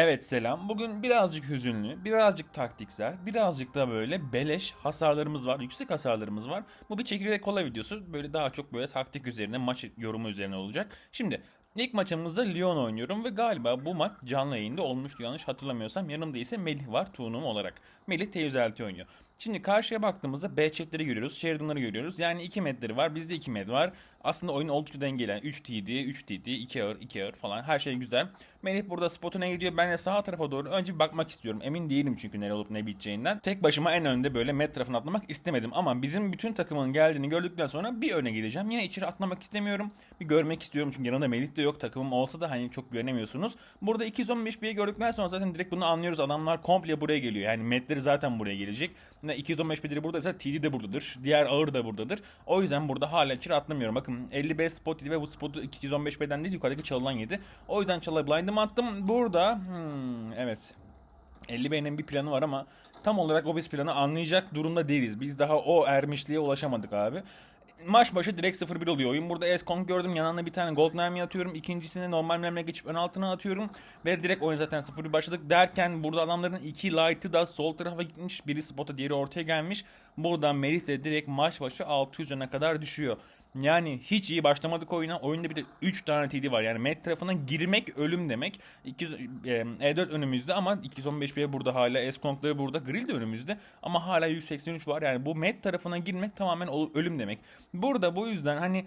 Evet selam. Bugün birazcık hüzünlü, birazcık taktiksel, birazcık da böyle beleş hasarlarımız var, yüksek hasarlarımız var. Bu bir çekirdek kola videosu. Böyle daha çok böyle taktik üzerine, maç yorumu üzerine olacak. Şimdi ilk maçımızda Lyon oynuyorum ve galiba bu maç canlı yayında olmuştu yanlış hatırlamıyorsam. Yanımda ise Melih var tuğnum olarak. Melih T106 oynuyor. Şimdi karşıya baktığımızda B chatleri görüyoruz, Sheridan'ları görüyoruz. Yani 2 medleri var, bizde 2 med var. Aslında oyun oldukça dengeli. Yani 3 TD, 3 TD, 2 ağır, 2 ağır falan her şey güzel. Melih burada spotuna gidiyor. Ben de sağ tarafa doğru önce bir bakmak istiyorum. Emin değilim çünkü ne olup ne biteceğinden. Tek başıma en önde böyle med tarafına atlamak istemedim. Ama bizim bütün takımın geldiğini gördükten sonra bir öne gideceğim. Yine içeri atlamak istemiyorum. Bir görmek istiyorum çünkü yanında Melih de yok. Takımım olsa da hani çok güvenemiyorsunuz. Burada 215 bir gördükten sonra zaten direkt bunu anlıyoruz. Adamlar komple buraya geliyor. Yani medleri zaten buraya gelecek. Ne 215 biri buradaysa TD de buradadır. Diğer ağır da buradadır. O yüzden burada hala içeri atlamıyorum. Bakın 50B spot idi ve bu spotu 215B'den değil yukarıdaki çalınan yedi. O yüzden çalı blind'ımı attım. Burada hmm, evet 50B'nin bir planı var ama tam olarak o biz planı anlayacak durumda değiliz. Biz daha o ermişliğe ulaşamadık abi. Maç başı direkt 0-1 oluyor oyun. Burada Eskong gördüm yanına bir tane gold mermi atıyorum. İkincisini normal mermiye geçip ön altına atıyorum. Ve direkt oyun zaten 0-1 başladık derken burada adamların iki light'ı da sol tarafa gitmiş. Biri spota diğeri ortaya gelmiş. Buradan Melih de direkt maç başı 600 cana kadar düşüyor. Yani hiç iyi başlamadık oyuna. Oyunda bir de 3 tane TD var. Yani med tarafına girmek ölüm demek. 200, e, E4 önümüzde ama 215 B burada hala. Eskong'ları burada. Grill de önümüzde. Ama hala 183 var. Yani bu med tarafına girmek tamamen ölüm demek. Burada bu yüzden hani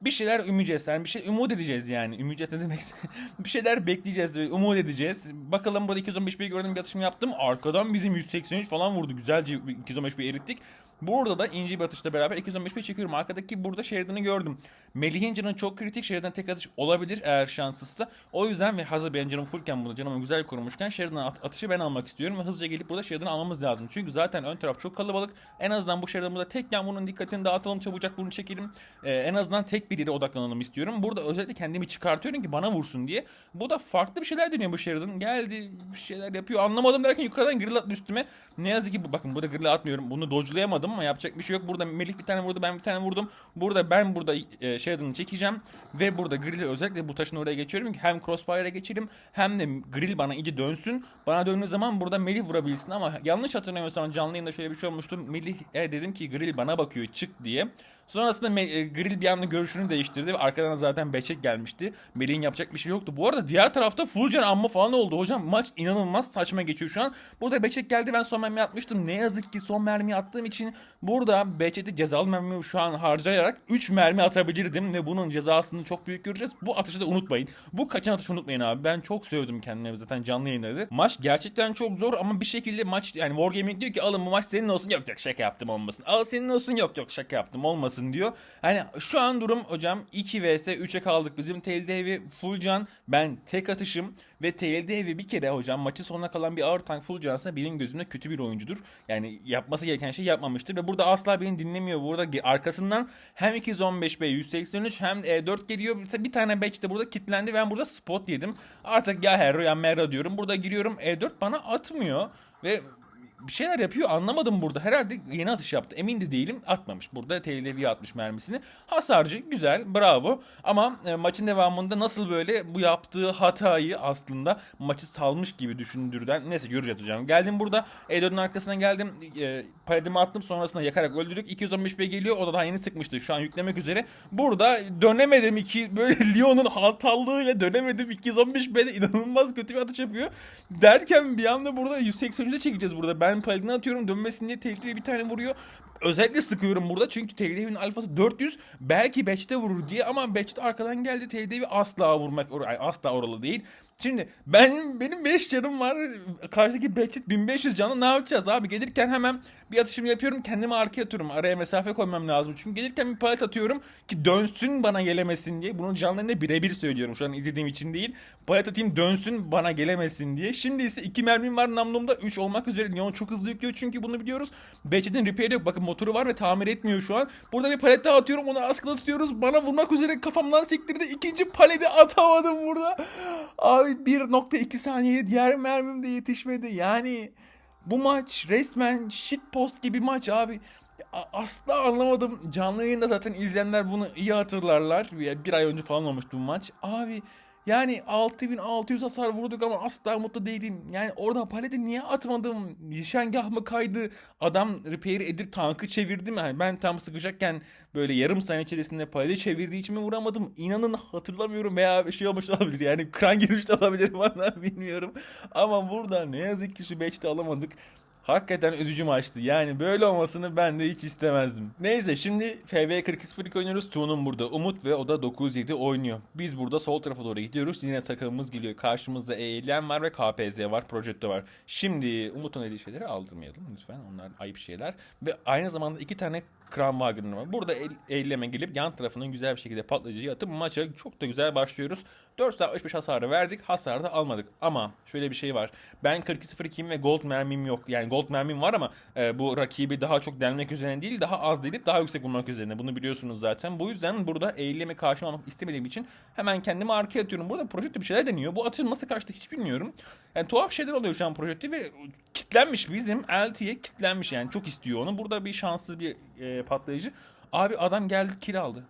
bir şeyler ümeceğiz. Yani bir şey umut edeceğiz yani. Ümeceğiz ne demekse. bir şeyler bekleyeceğiz umut edeceğiz. Bakalım burada 215 bir gördüm bir atışımı yaptım. Arkadan bizim 183 falan vurdu. Güzelce 215 bir erittik. Burada da ince bir atışla beraber 215 bir çekiyorum. Arkadaki burada Sheridan'ı gördüm. Melih'in canı çok kritik. Sheridan tek atış olabilir eğer şanssızsa. O yüzden ve hazır benim canım fullken burada canımı güzel korumuşken Sheridan at- atışı ben almak istiyorum ve hızlıca gelip burada Sheridan'ı almamız lazım. Çünkü zaten ön taraf çok kalabalık. En azından bu Sheridan burada tekken bunun dikkatini dağıtalım çabucak bunu çekelim. Ee, en azından tek bir yere odaklanalım istiyorum. Burada özellikle kendimi çıkartıyorum ki bana vursun diye. Bu da farklı bir şeyler deniyor bu Sheridan. Geldi bir şeyler yapıyor. Anlamadım derken yukarıdan grill attı üstüme. Ne yazık ki bakın burada grill atmıyorum. Bunu dodge'layamadım ama yapacak bir şey yok. Burada Melih bir tane vurdu ben bir tane vurdum. Burada ben burada e, Sheridan'ı çekeceğim. Ve burada grill'i özellikle bu taşın oraya geçiyorum ki hem crossfire'a geçelim hem de grill bana iyice dönsün. Bana döndüğü zaman burada Melih vurabilsin ama yanlış hatırlamıyorsam canlı yayında şöyle bir şey olmuştu. Melih'e dedim ki grill bana bakıyor çık diye. Sonrasında e, grill bir anda görüşünü değiştirdi ve arkadan zaten Beçek gelmişti. Melih'in yapacak bir şey yoktu. Bu arada diğer tarafta full can amma falan oldu. Hocam maç inanılmaz saçma geçiyor şu an. Burada Beçek geldi ben son mermi atmıştım. Ne yazık ki son mermi attığım için burada Beçek'te cezalı mermi şu an harcayarak 3 mermi atabilirdim ve bunun cezasını çok büyük göreceğiz. Bu atışı da unutmayın. Bu kaçan atışı unutmayın abi. Ben çok sevdim kendimi zaten canlı yayındaydı. Maç gerçekten çok zor ama bir şekilde maç yani Wargaming diyor ki alın bu maç senin olsun yok yok şaka yaptım olmasın. Al senin olsun yok yok şaka yaptım olmasın diyor. Hani şu an durum hocam 2 vs 3'e kaldık. Bizim Tail Dave'i full can ben tek atışım ve Tail Dave'i bir kere hocam maçı sonuna kalan bir ağır tank full cansa benim gözümde kötü bir oyuncudur. Yani yapması gereken şey yapmamıştır ve burada asla beni dinlemiyor. Burada arkasından hem 215B 183 hem E4 geliyor. Bir- tane batch de burada kilitlendi. Ben burada spot yedim. Artık ya hero ya mera diyorum. Burada giriyorum E4 bana atmıyor ve bir şeyler yapıyor anlamadım burada. Herhalde yeni atış yaptı. Emin de değilim. Atmamış. Burada TLV atmış mermisini. Hasarcı güzel bravo. Ama e, maçın devamında nasıl böyle bu yaptığı hatayı aslında maçı salmış gibi düşündürden. Neyse göreceğiz hocam. Geldim burada. E4'ün arkasına geldim. E, paletimi attım. Sonrasında yakarak öldürdük. 215 B geliyor. O da daha yeni sıkmıştı. Şu an yüklemek üzere. Burada dönemedim. iki böyle Lyon'un hatallığıyla dönemedim. 215 B'de inanılmaz kötü bir atış yapıyor. Derken bir anda burada 183'e çekeceğiz burada. Ben paletini atıyorum. Dönmesin diye tehlikeli bir tane vuruyor. Özellikle sıkıyorum burada çünkü TDV'nin alfası 400 belki Batch'te vurur diye ama Batch'te arkadan geldi TDV asla vurmak asla oralı değil. Şimdi benim benim 5 canım var. Karşıdaki Batch'it 1500 canlı ne yapacağız abi? Gelirken hemen bir atışımı yapıyorum. Kendimi arkaya atıyorum. Araya mesafe koymam lazım. Çünkü gelirken bir palet atıyorum ki dönsün bana gelemesin diye. Bunu canlı yayında birebir söylüyorum. Şu an izlediğim için değil. Palet atayım dönsün bana gelemesin diye. Şimdi ise 2 mermim var namlumda 3 olmak üzere. Leon çok hızlı yüklüyor çünkü bunu biliyoruz. Batch'in repair yok. Bakın motoru var ve tamir etmiyor şu an. Burada bir palet daha atıyorum. Onu askıda tutuyoruz. Bana vurmak üzere kafamdan sektirdi. İkinci paleti atamadım burada. Abi 1.2 saniye diğer mermim de yetişmedi. Yani bu maç resmen shitpost gibi maç abi. Asla anlamadım. Canlı yayında zaten izleyenler bunu iyi hatırlarlar. Bir ay önce falan olmuştu bu maç. Abi Yani 6600 hasar vurduk ama asla mutlu değilim. Yani orada paleti niye atmadım? Nişangah mı kaydı? Adam repair edip tankı çevirdi mi? Yani ben tam sıkışacakken böyle yarım saniye içerisinde paleti çevirdiği için mi vuramadım? İnanın hatırlamıyorum veya şey olmuş olabilir. Yani kran girmiş de olabilir bana bilmiyorum. Ama burada ne yazık ki şu 5'te alamadık. Hakikaten üzücü maçtı. Yani böyle olmasını ben de hiç istemezdim. Neyse şimdi FV42 oynuyoruz. Tuğ'un burada Umut ve o da 9-7 oynuyor. Biz burada sol tarafa doğru gidiyoruz. Yine takımımız geliyor. Karşımızda ELM var ve KPZ var. Projecto var. Şimdi Umut'un dediği şeyleri aldırmayalım lütfen. Onlar ayıp şeyler. Ve aynı zamanda iki tane Kranwagen var. Burada eyleme gelip yan tarafından güzel bir şekilde patlayıcıyı atıp maça çok da güzel başlıyoruz. 465 hasarı verdik. Hasarı da almadık. Ama şöyle bir şey var. Ben 42-02'im ve gold mermim yok. Yani gold mermim var ama e, bu rakibi daha çok delmek üzerine değil daha az delip daha yüksek bulmak üzerine. Bunu biliyorsunuz zaten. Bu yüzden burada eyleme karşı almak istemediğim için hemen kendimi arkaya atıyorum. Burada projekte bir şeyler deniyor. Bu atış nasıl kaçtı hiç bilmiyorum. Yani tuhaf şeyler oluyor şu an projekte ve kitlenmiş bizim LT'ye kitlenmiş yani çok istiyor onu. Burada bir şanssız bir e, patlayıcı. Abi adam geldi kill aldı.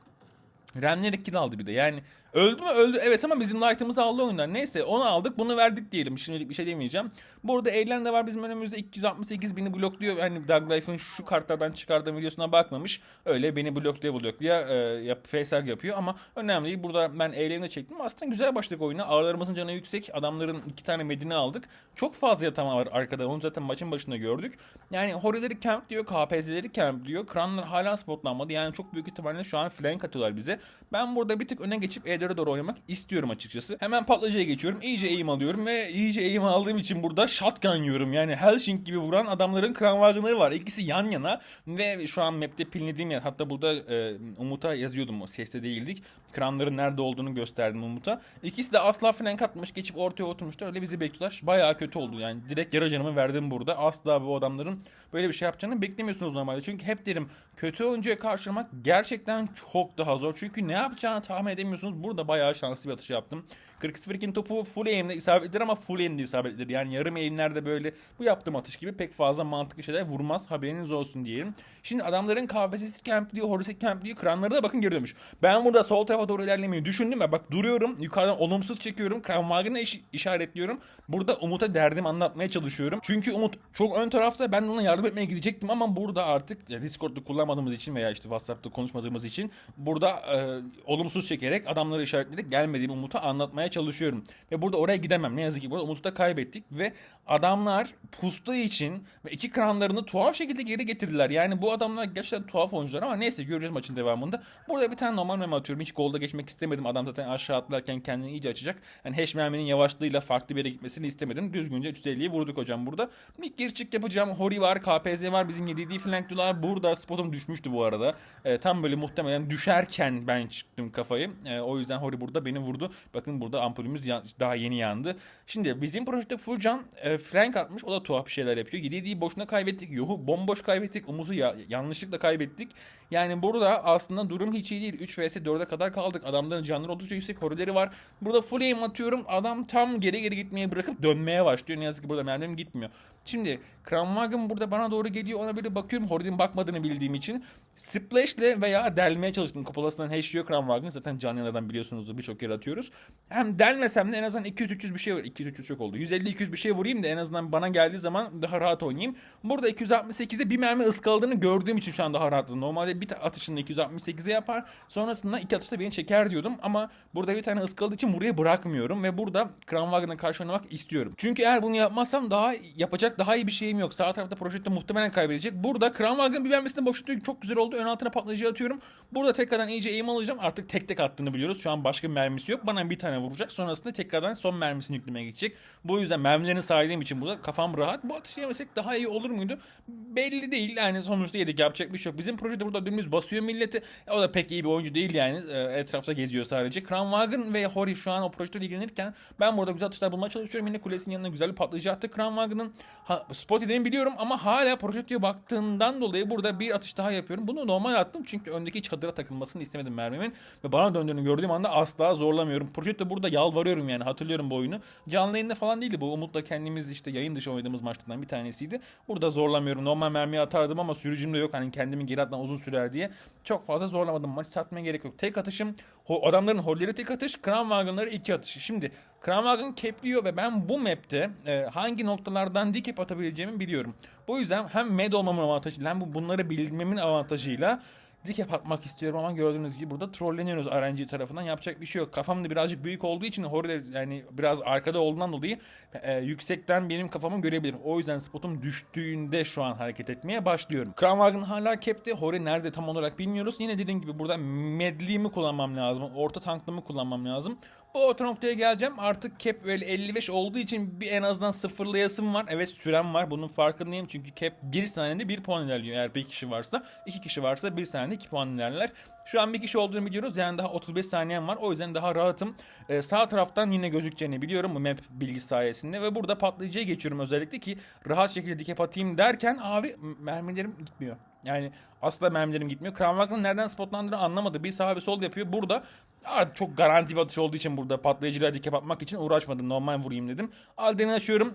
Remlerek kill aldı bir de. Yani öldü mü öldü evet ama bizim light'ımızı aldı oyundan. Neyse onu aldık bunu verdik diyelim. Şimdilik bir şey demeyeceğim. Burada eğlen de var bizim önümüzde 268 bini blokluyor. Hani Doug Life'ın şu kartlardan çıkardığım videosuna bakmamış. Öyle beni blokluya blokluya e, yap, facer yapıyor ama önemli değil. Burada ben eğlenle çektim. Aslında güzel başladık oyuna. Ağlarımızın canı yüksek. Adamların iki tane medine aldık. Çok fazla yatama var arkada. Onu zaten maçın başında gördük. Yani Hori'leri camp diyor. KPZ'leri camp diyor. Kranlar hala spotlanmadı. Yani çok büyük ihtimalle şu an flank atıyorlar bize. Ben burada bir tık öne geçip E4'e doğru oynamak istiyorum açıkçası. Hemen patlıcıya geçiyorum. İyice eğim alıyorum ve iyice eğim aldığım için burada shotgun yiyorum. Yani Helsing gibi vuran adamların Kranwagen'ları var. İkisi yan yana ve şu an map'te pinlediğim yer. Hatta burada e, Umut'a yazıyordum. O seste değildik. Kranların nerede olduğunu gösterdim Umut'a. İkisi de asla flank atmış. Geçip ortaya oturmuşlar. Öyle bizi bekliyorlar. Bayağı kötü oldu. Yani direkt yarı canımı verdim burada. Asla bu adamların böyle bir şey yapacağını beklemiyorsunuz normalde. Çünkü hep derim kötü oyuncuya karşılamak gerçekten çok daha zor. Çünkü ne yapacağını tahmin edemiyorsunuz. Burada bayağı şanslı bir atış yaptım. 42'in topu full aim'le isabetlidir ama full aim'de isabetlidir. Yani yarım aim'lerde böyle bu yaptığım atış gibi pek fazla mantıklı şeyler vurmaz. Haberiniz olsun diyelim. Şimdi adamların KBC'si campliyor, Horisik campliyor. Kranları da bakın geri dönmüş. Ben burada sol tarafa doğru ilerlemeyi düşündüm ve bak duruyorum. Yukarıdan olumsuz çekiyorum. Kranwagen'e iş, işaretliyorum. Burada Umut'a derdimi anlatmaya çalışıyorum. Çünkü Umut çok ön tarafta. Ben ona yardım etmeye gidecektim ama burada artık ya Discord'da kullanmadığımız için veya işte WhatsApp'ta konuşmadığımız için burada e, olumsuz çekerek adamları işaretleyerek gelmediğim Umut'a anlatmaya çalışıyorum. Ve burada oraya gidemem. Ne yazık ki burada Umut'u da kaybettik ve adamlar pustu için ve iki kranlarını tuhaf şekilde geri getirdiler. Yani bu adamlar gerçekten tuhaf oyuncular ama neyse göreceğiz maçın devamında. Burada bir tane normal mermi atıyorum. Hiç golda geçmek istemedim. Adam zaten aşağı atlarken kendini iyice açacak. Yani hash merminin yavaşlığıyla farklı bir yere gitmesini istemedim. Düzgünce 350'yi vurduk hocam burada. Bir gir çık yapacağım. Hori var, KPZ var. Bizim 7 flanklılar. Burada spotum düşmüştü bu arada. E, tam böyle muhtemelen düşerken ben çıktım kafayı. E, o yüzden Hori burada beni vurdu. Bakın burada ampulümüz daha yeni yandı. Şimdi bizim projede full can e, flank atmış. O da tuhaf bir şeyler yapıyor. 7'yi boşuna kaybettik. Yuhu bomboş kaybettik. Umuz'u ya- yanlışlıkla kaybettik. Yani burada aslında durum hiç iyi değil. 3 vs 4'e kadar kaldık. Adamların canları oldukça yüksek. Horileri var. Burada full aim atıyorum. Adam tam geri geri gitmeye bırakıp dönmeye başlıyor. Ne yazık ki burada mermim gitmiyor. Şimdi Kranwagen burada bana doğru geliyor. Ona böyle bakıyorum. Hori'nin bakmadığını bildiğim için. Splash'le veya delmeye çalıştım. Kupalasından hashliyor Kranwagen. Zaten can yanadan biliyorsunuzdur birçok yere atıyoruz. Hem delmesem de en azından 200-300 bir şey var. 200-300 çok oldu. 150-200 bir şey vurayım da en azından bana geldiği zaman daha rahat oynayayım. Burada 268'e bir mermi ıskaladığını gördüğüm için şu an daha rahatladım. Normalde bir atışında 268'e yapar. Sonrasında iki atışta beni çeker diyordum. Ama burada bir tane ıskaladığı için buraya bırakmıyorum. Ve burada Kranwagen'a karşı oynamak istiyorum. Çünkü eğer bunu yapmazsam daha yapacak daha iyi bir şeyim yok. Sağ tarafta Project'te muhtemelen kaybedecek. Burada Kranwagen bir vermesine boşluğu çok güzel oldu. Ön altına patlayıcı atıyorum. Burada tekrardan iyice aim alacağım. Artık tek tek attığını biliyoruz. Şu an başka bir mermisi yok. Bana bir tane vuracak. Sonrasında tekrardan son mermisini yüklemeye gidecek. Bu yüzden mermilerini saydığım için burada kafam rahat. Bu atışı yemesek daha iyi olur muydu? Belli değil. Yani sonuçta yedik. Yapacak bir şey yok. Bizim projede burada dümdüz basıyor milleti. E, O da pek iyi bir oyuncu değil yani. E, Etrafta geziyor sadece. Kranwagen ve Hori şu an o projede ilgilenirken ben burada güzel atışlar bulmaya çalışıyorum. Yine kulesinin yanına güzel bir patlayıcı attı. Kranwagen'ın ha, spot biliyorum ama hala projekteye baktığından dolayı burada bir atış daha yapıyorum. Bunu normal attım çünkü öndeki çadıra takılmasını istemedim mermimin. Ve bana döndüğünü gördüğüm anda asla zorlamıyorum. Projetto burada yalvarıyorum yani hatırlıyorum bu oyunu. Canlı yayında falan değildi bu. Umut'la kendimiz işte yayın dışı oynadığımız maçlardan bir tanesiydi. Burada zorlamıyorum. Normal mermi atardım ama sürücüm de yok. Hani kendimi geri atma uzun sürer diye. Çok fazla zorlamadım. Maçı satmaya gerek yok. Tek atışım adamların holleri tek atış. Kran Wagon'ları iki atış. Şimdi Kran Wagon kepliyor ve ben bu map'te e, hangi noktalardan dikip atabileceğimi biliyorum. Bu yüzden hem med olmamın avantajıyla hem bu bunları bilmemin avantajıyla dikep atmak istiyorum ama gördüğünüz gibi burada trolleniyoruz RNG tarafından. Yapacak bir şey yok. Kafam da birazcık büyük olduğu için Hori yani biraz arkada olduğundan dolayı e, yüksekten benim kafamı görebilir. O yüzden spotum düştüğünde şu an hareket etmeye başlıyorum. Kranwagen hala kepte. Hori nerede tam olarak bilmiyoruz. Yine dediğim gibi burada medliğimi kullanmam lazım. Orta tanklığımı kullanmam lazım. Bu orta noktaya geleceğim. Artık cap böyle 55 olduğu için bir en azından sıfırlayasım var. Evet sürem var. Bunun farkındayım. Çünkü cap 1 saniyede 1 puan ilerliyor. Eğer bir kişi varsa. 2 kişi varsa 1 saniyede 2 puan ilerler. Şu an bir kişi olduğunu biliyoruz. Yani daha 35 saniyem var. O yüzden daha rahatım. Ee, sağ taraftan yine gözükeceğini biliyorum bu map bilgisi sayesinde. Ve burada patlayıcıya geçiyorum özellikle ki rahat şekilde dikep atayım derken abi mermilerim gitmiyor. Yani asla mermilerim gitmiyor. Kranwagen'ın nereden spotlandığını anlamadı. Bir sağ bir sol yapıyor. Burada artık çok garanti bir atış olduğu için burada patlayıcılara dikep atmak için uğraşmadım. Normal vurayım dedim. Alden'i açıyorum.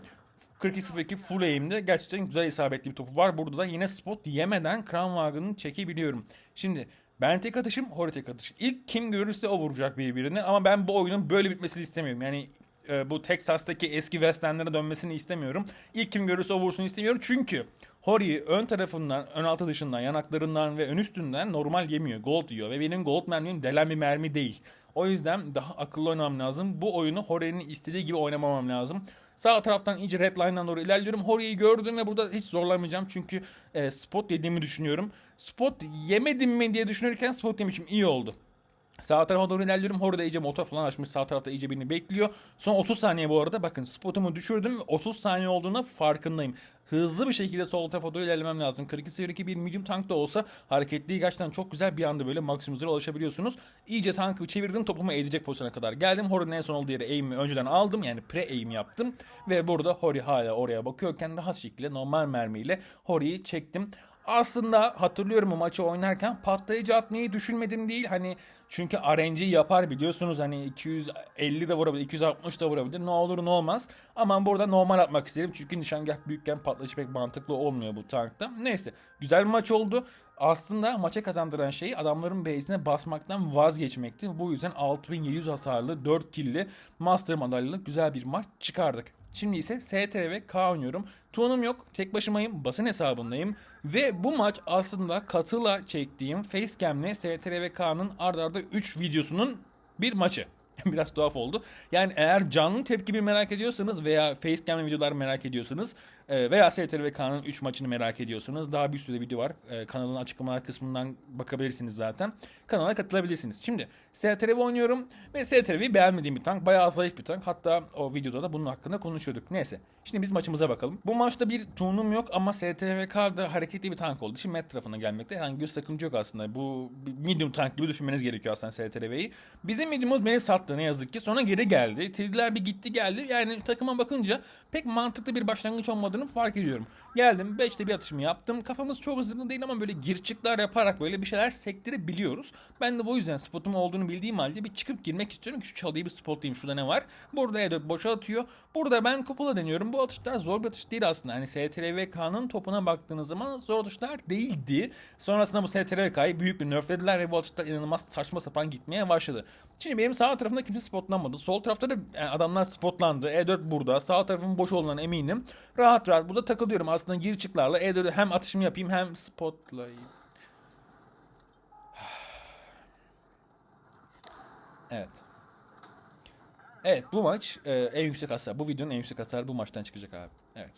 42-02 full aim'de gerçekten güzel isabetli bir topu var. Burada da yine spot yemeden Kranwagen'ı çekebiliyorum. Şimdi ben tek atışım, Hori tek atış. İlk kim görürse o vuracak birbirini ama ben bu oyunun böyle bitmesini istemiyorum. Yani e, bu Texas'taki eski Western'lere dönmesini istemiyorum. İlk kim görürse o vursun istemiyorum. Çünkü Hori ön tarafından, ön altı dışından, yanaklarından ve ön üstünden normal yemiyor. Gold yiyor ve benim gold mermim delen bir mermi değil. O yüzden daha akıllı oynamam lazım. Bu oyunu Hori'nin istediği gibi oynamamam lazım. Sağ taraftan iyice red line'dan doğru ilerliyorum. Hori'yi gördüm ve burada hiç zorlamayacağım. Çünkü e, spot yediğimi düşünüyorum. Spot yemedim mi diye düşünürken spot yemişim. iyi oldu. Sağ tarafa doğru ilerliyorum. Orada iyice motor falan açmış. Sağ tarafta iyice birini bekliyor. Son 30 saniye bu arada. Bakın spotumu düşürdüm. 30 saniye olduğuna farkındayım. Hızlı bir şekilde sol tarafa doğru ilerlemem lazım. 42 seviyedeki bir medium tank da olsa hareketli gerçekten çok güzel bir anda böyle maksimum ulaşabiliyorsunuz. İyice tankı çevirdim topumu eğilecek pozisyona kadar geldim. Hori'nin en son olduğu yere aim'i önceden aldım. Yani pre aim yaptım. Ve burada Hori hala oraya bakıyorken rahat şekilde normal mermiyle Hori'yi çektim. Aslında hatırlıyorum o maçı oynarken patlayıcı atmayı düşünmedim değil. Hani çünkü RNG yapar biliyorsunuz hani 250 de vurabilir, 260 da vurabilir. Ne olur ne olmaz. Ama burada normal atmak istedim. Çünkü nişangah büyükken patlayıcı pek mantıklı olmuyor bu tankta. Neyse güzel bir maç oldu. Aslında maça kazandıran şey adamların base'ine basmaktan vazgeçmekti. Bu yüzden 6700 hasarlı, 4 killi Master madalyalı güzel bir maç çıkardık. Şimdi ise ST ve K oynuyorum. Tuğunum yok. Tek başımayım. Basın hesabındayım. Ve bu maç aslında katıla çektiğim Facecam'le STR ve K'nın ardarda arda 3 videosunun bir maçı. Biraz tuhaf oldu. Yani eğer canlı tepkimi merak ediyorsanız veya Facecam'le videolar merak ediyorsanız e, veya STR ve K'nın 3 maçını merak ediyorsanız daha bir sürü video var. E, Kanalın açıklamalar kısmından bakabilirsiniz zaten. Kanala katılabilirsiniz. Şimdi STRV oynuyorum ve STRV'yi beğenmediğim bir tank. Bayağı zayıf bir tank. Hatta o videoda da bunun hakkında konuşuyorduk. Neyse. Şimdi biz maçımıza bakalım. Bu maçta bir tuğunum yok ama STRVK da hareketli bir tank olduğu için met tarafına gelmekte herhangi bir sakınca yok aslında. Bu medium tank gibi düşünmeniz gerekiyor aslında STRV'yi. Bizim medium'umuz beni sattı ne yazık ki. Sonra geri geldi. Tediler bir gitti geldi. Yani takıma bakınca pek mantıklı bir başlangıç olmadığını fark ediyorum. Geldim 5'te bir atışımı yaptım. Kafamız çok hızlı değil ama böyle girçikler yaparak böyle bir şeyler sektirebiliyoruz. Ben de bu yüzden spotum olduğunu bildiğim halde bir çıkıp girmek istiyorum ki şu çalıyı bir spotlayayım. Şurada ne var? Burada E4 boşa atıyor. Burada ben kupula deniyorum. Bu atışlar zor bir atış değil aslında. Hani STRVK'nın topuna baktığınız zaman zor atışlar değildi. Sonrasında bu STRVK'yı büyük bir nerflediler ve bu atışlar inanılmaz saçma sapan gitmeye başladı. Şimdi benim sağ tarafımda kimse spotlanmadı. Sol tarafta da yani adamlar spotlandı. E4 burada. Sağ tarafım boş olduğundan eminim. Rahat rahat burada takılıyorum. Aslında gir çıklarla E4'ü hem atışımı yapayım hem spotlayayım. Evet. Evet bu maç e, en yüksek hasar. Bu videonun en yüksek hasarı bu maçtan çıkacak abi. Evet.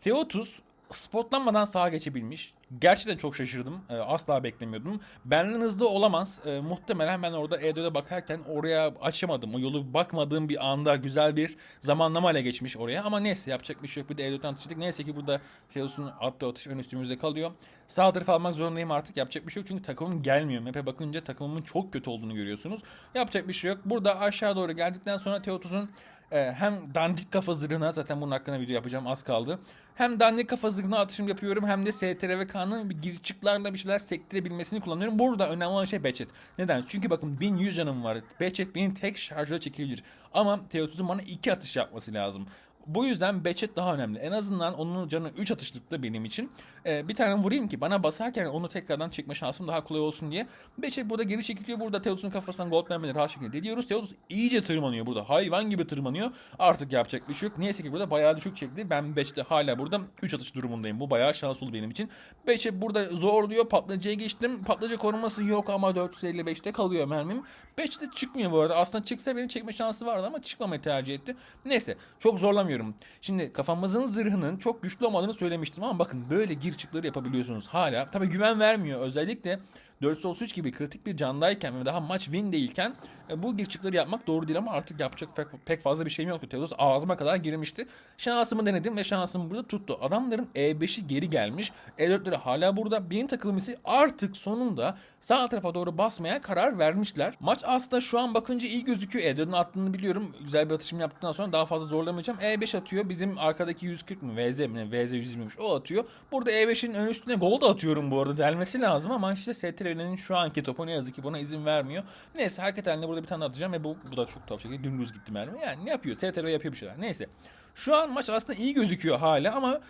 T30 spotlanmadan sağa geçebilmiş. Gerçekten çok şaşırdım. E, asla beklemiyordum. Benden hızlı olamaz. E, muhtemelen ben orada E4'e bakarken oraya açamadım. O yolu bakmadığım bir anda güzel bir zamanlama ile geçmiş oraya. Ama neyse yapacak bir şey yok. Bir de E4'ten atıştık. Neyse ki burada T30'un attığı atış ön üstümüzde kalıyor. Sağ tarafı almak zorundayım artık. Yapacak bir şey yok çünkü takımım gelmiyor. Map'e bakınca takımımın çok kötü olduğunu görüyorsunuz. Yapacak bir şey yok. Burada aşağı doğru geldikten sonra T30'un e, hem dandik kafa zırhına zaten bunun hakkında video yapacağım az kaldı. Hem dandik kafa zırhına atışım yapıyorum hem de STR ve K'nın bir gir çıklarla bir şeyler sektirebilmesini kullanıyorum. Burada önemli olan şey Behçet. Neden? Çünkü bakın 1100 canım var. Behçet benim tek şarjla çekilebilir. Ama T30'un bana iki atış yapması lazım. Bu yüzden Behçet daha önemli. En azından onun canı 3 atışlıkta benim için. Ee, bir tane vurayım ki bana basarken onu tekrardan çekme şansım daha kolay olsun diye. Behçet burada geri çekiliyor. Burada Teotus'un kafasından gold vermeleri rahat şekilde deliyoruz. Teotus iyice tırmanıyor burada. Hayvan gibi tırmanıyor. Artık yapacak bir şey yok. Neyse ki burada bayağı düşük çekti. Ben Behçet'te hala burada 3 atış durumundayım. Bu bayağı şanslı benim için. Behçet burada zorluyor. Patlayıcıya geçtim. Patlayıcı koruması yok ama 455'te kalıyor mermim. Behçet'te çıkmıyor bu arada. Aslında çıksa beni çekme şansı vardı ama çıkmamayı tercih etti. Neyse çok zorlamıyorum. Şimdi kafamızın zırhının çok güçlü olmadığını söylemiştim ama bakın böyle gir çıkları yapabiliyorsunuz hala. Tabi güven vermiyor. Özellikle 433 gibi kritik bir candayken ve daha maç win değilken e, bu gir çıkları yapmak doğru değil ama artık yapacak pek, fazla bir şeyim yoktu. Teodos ağzıma kadar girmişti. Şansımı denedim ve şansım burada tuttu. Adamların E5'i geri gelmiş. E4'leri hala burada. Benim takımım ise artık sonunda sağ tarafa doğru basmaya karar vermişler. Maç aslında şu an bakınca iyi gözüküyor. E4'ün attığını biliyorum. Güzel bir atışım yaptıktan sonra daha fazla zorlamayacağım. E5 atıyor. Bizim arkadaki 140 mı? VZ mi? VZ 120'miş. O atıyor. Burada E5'in ön üstüne gol da atıyorum bu arada. Delmesi lazım ama işte STR'nin şu anki topu ne yazık ki buna izin vermiyor. Neyse hareket halinde burada bir tane atacağım ve bu, bu da çok tuhaf şekilde dümdüz gitti mermi. Yani ne yapıyor? STR yapıyor bir şeyler. Neyse. Şu an maç aslında iyi gözüküyor hala ama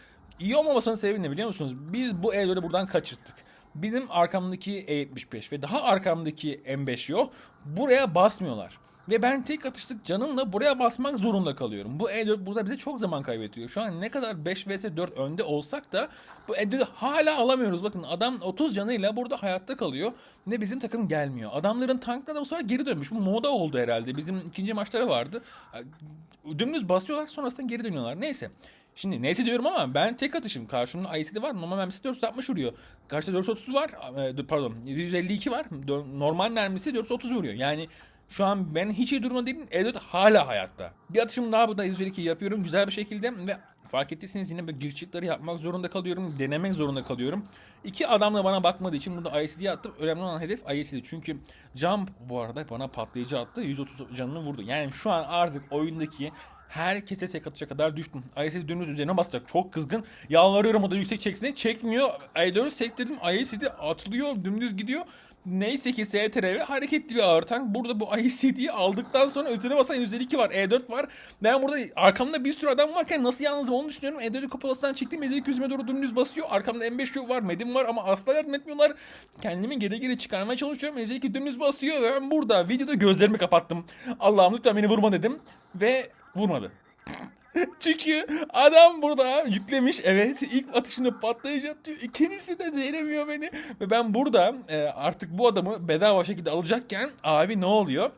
iyi olmamasının sebebi ne biliyor musunuz? Biz bu E4'ü buradan kaçırttık. Benim arkamdaki E75 ve daha arkamdaki M5 yok. Buraya basmıyorlar. Ve ben tek atışlık canımla buraya basmak zorunda kalıyorum. Bu E4 burada bize çok zaman kaybettiriyor. Şu an ne kadar 5 vs 4 önde olsak da bu E4'ü hala alamıyoruz. Bakın adam 30 canıyla burada hayatta kalıyor. Ve bizim takım gelmiyor. Adamların tankları da bu sefer geri dönmüş. Bu moda oldu herhalde. Bizim ikinci maçları vardı. Dümdüz basıyorlar sonrasında geri dönüyorlar. Neyse. Şimdi neyse diyorum ama ben tek atışım. Karşımda ICD var. Normal mermisi 460 vuruyor. Karşıda 430 var. e, Pardon 752 var. Normal mermisi 430 vuruyor. Yani şu an ben hiç iyi durumda değilim. Edward hala hayatta. Bir atışım daha burada 152 yapıyorum güzel bir şekilde ve fark ettiyseniz yine böyle girişikleri yapmak zorunda kalıyorum. Denemek zorunda kalıyorum. İki adam da bana bakmadığı için burada ICD'ye attım. Önemli olan hedef ICD. Çünkü Jump bu arada bana patlayıcı attı. 130 canını vurdu. Yani şu an artık oyundaki herkese tek atışa kadar düştüm. ICD dönüz üzerine basacak. Çok kızgın. Yalvarıyorum o da yüksek çeksin. Çekmiyor. I4 sektirdim. ICD atılıyor. Dümdüz gidiyor. Neyse ki STR hareketli bir ağır. Burada bu ICD'yi aldıktan sonra ötüne basan 152 var. E4 var. Ben burada arkamda bir sürü adam varken nasıl yalnızım onu düşünüyorum. E4'ü kapalasından çektim. E4 yüzüme doğru dümdüz basıyor. Arkamda M5 yok var. Medim var ama asla yardım etmiyorlar. Kendimi geri geri çıkarmaya çalışıyorum. E2 dümdüz basıyor ve ben burada videoda gözlerimi kapattım. Allah'ım lütfen beni vurma dedim. Ve vurmadı. Çünkü adam burada yüklemiş evet ilk atışını patlayıcı atıyor. İkincisi de denemiyor beni. Ve ben burada e, artık bu adamı bedava şekilde alacakken abi ne oluyor?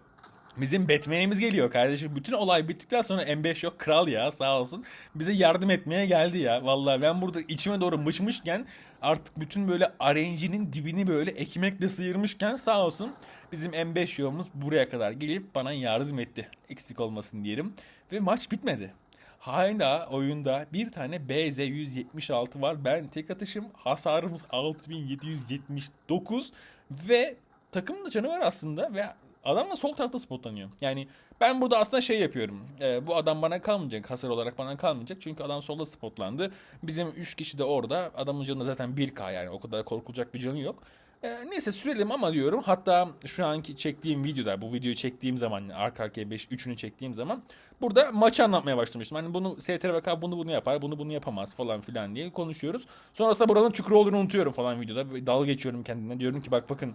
Bizim Batman'imiz geliyor kardeşim. Bütün olay bittikten sonra M5 yok kral ya sağ olsun. Bize yardım etmeye geldi ya. Vallahi ben burada içime doğru mışmışken artık bütün böyle RNG'nin dibini böyle ekmekle sıyırmışken sağ olsun bizim M5 yolumuz buraya kadar gelip bana yardım etti. Eksik olmasın diyelim. Ve maç bitmedi. Hala oyunda bir tane BZ 176 var. Ben tek atışım. Hasarımız 6779 ve takımın da canı var aslında ve adam da sol tarafta spotlanıyor. Yani ben burada aslında şey yapıyorum. E, bu adam bana kalmayacak. Hasar olarak bana kalmayacak. Çünkü adam solda spotlandı. Bizim 3 kişi de orada. Adamın canı zaten 1K yani. O kadar korkulacak bir canı yok. E, neyse sürelim ama diyorum. Hatta şu anki çektiğim videoda, bu videoyu çektiğim zaman, arka arkaya 5 3'ünü çektiğim zaman burada maçı anlatmaya başlamıştım. Hani bunu STRVK bunu bunu yapar, bunu bunu yapamaz falan filan diye konuşuyoruz. Sonrasında buranın çukur olduğunu unutuyorum falan videoda. Dalga geçiyorum kendime. Diyorum ki bak bakın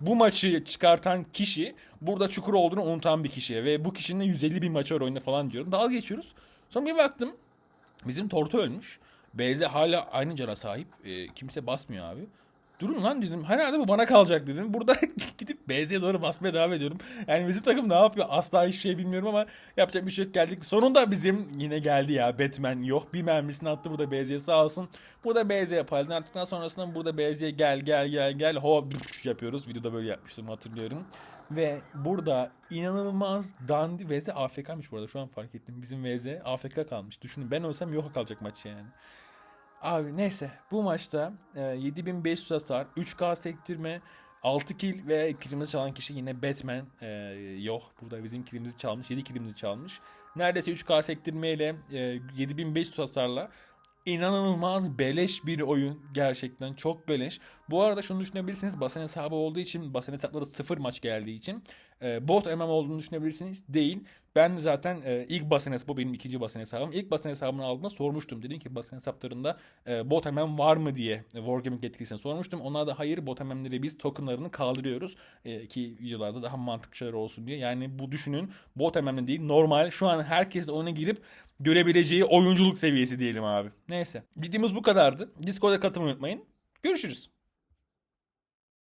bu maçı çıkartan kişi burada çukur olduğunu unutan bir kişi ve bu kişinin 150 bin maçı var oyunda falan diyorum. Dalga geçiyoruz. Sonra bir baktım bizim Tortu ölmüş. BZ hala aynı cana sahip. E, kimse basmıyor abi. Durun lan dedim. Herhalde bu bana kalacak dedim. Burada gidip BZ'ye doğru basmaya devam ediyorum. Yani bizim takım ne yapıyor? Asla hiçbir şey bilmiyorum ama yapacak bir şey yok. Geldik. Sonunda bizim yine geldi ya Batman yok. Bir mermisini attı burada BZ'ye sağ olsun. Burada BZ yapalım. Attıktan sonrasında burada BZ'ye gel gel gel gel. Hop yapıyoruz. Videoda böyle yapmıştım hatırlıyorum. Ve burada inanılmaz dandi VZ AFK'mış bu arada. Şu an fark ettim. Bizim VZ AFK kalmış. Düşünün ben ölsem yok kalacak maç yani. Abi neyse bu maçta e, 7500 hasar, 3K sektirme, 6 kill ve kilimizi çalan kişi yine Batman. E, yok burada bizim kilimizi çalmış, 7 kilimizi çalmış. Neredeyse 3K sektirmeyle e, 7500 hasarla inanılmaz beleş bir oyun. Gerçekten çok beleş. Bu arada şunu düşünebilirsiniz. Basen hesabı olduğu için, basen hesapları sıfır maç geldiği için e, bot MM olduğunu düşünebilirsiniz. Değil. Ben zaten e, ilk basen hesabı benim ikinci basen hesabım. İlk basen hesabını aldığımda sormuştum. Dedim ki basen hesaplarında e, bot MM var mı diye e, Wargaming yetkisine sormuştum. Onlar da hayır bot MM'leri biz tokenlarını kaldırıyoruz. E, ki videolarda daha mantıklı şeyler olsun diye. Yani bu düşünün bot MM'de değil normal şu an herkes oyuna girip görebileceği oyunculuk seviyesi diyelim abi. Neyse. Videomuz bu kadardı. Discord'a katılmayı unutmayın. Görüşürüz.